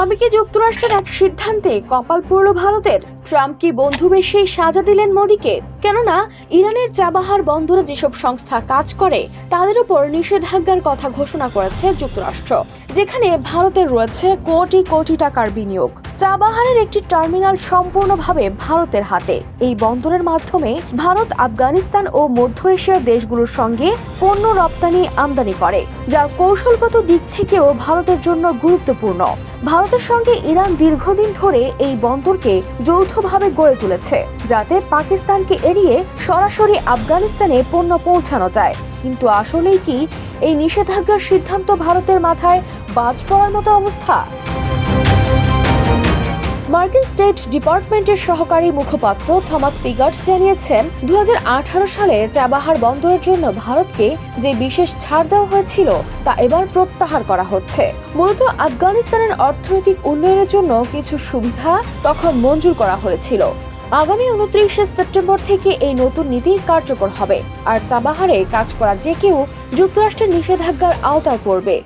তবে কি যুক্তরাষ্ট্রের এক সিদ্ধান্তে কপাল পড়ল ভারতের? ট্রাম্প কি বন্ধু বেশি সাজা দিলেন মোদীকে? কেননা, ইরানের চাবাহার বন্দরে যেসব সংস্থা কাজ করে, তাদের উপর নিষেধাজ্ঞার কথা ঘোষণা করেছে যুক্তরাষ্ট্র। যেখানে ভারতের রয়েছে কোটি কোটি টাকার বিনিয়োগ। চাবাহারের একটি টার্মিনাল সম্পূর্ণভাবে ভারতের হাতে। এই বন্দরের মাধ্যমে ভারত, আফগানিস্তান ও মধ্য এশিয়ার দেশগুলোর সঙ্গে পণ্য রপ্তানি আমদানি করে, যা কৌশলগত দিক থেকেও ভারতের জন্য গুরুত্বপূর্ণ। ভারতের সঙ্গে ইরান দীর্ঘদিন ধরে এই বন্দরকে যৌথভাবে গড়ে তুলেছে, যাতে পাকিস্তানকে এড়িয়ে সরাসরি আফগানিস্তানে পণ্য পৌঁছানো যায়। কিন্তু আসলেই কি এই নিষেধাজ্ঞার সিদ্ধান্ত ভারতের মাথায় বাজ পড়ার মতো অবস্থা? মার্কিন স্টেট ডিপার্টমেন্টের সহকারী মুখপাত্র থমাস পিগার্ট জানিয়েছেন দু হাজার আঠারো সালে চাবাহার বন্দরের জন্য ভারতকে যে বিশেষ ছাড় দেওয়া হয়েছিল, তা এবার প্রত্যাহার করা হচ্ছে। মূলত আফগানিস্তানের অর্থনৈতিক উন্নয়নের জন্য কিছু সুবিধা তখন মঞ্জুর করা হয়েছিল। আগামী উনত্রিশে সেপ্টেম্বর থেকে এই নতুন নীতি কার্যকর হবে। আর চাবাহারে কাজ করা যে কেউ যুক্তরাষ্ট্রের নিষেধাজ্ঞার আওতায় পড়বে।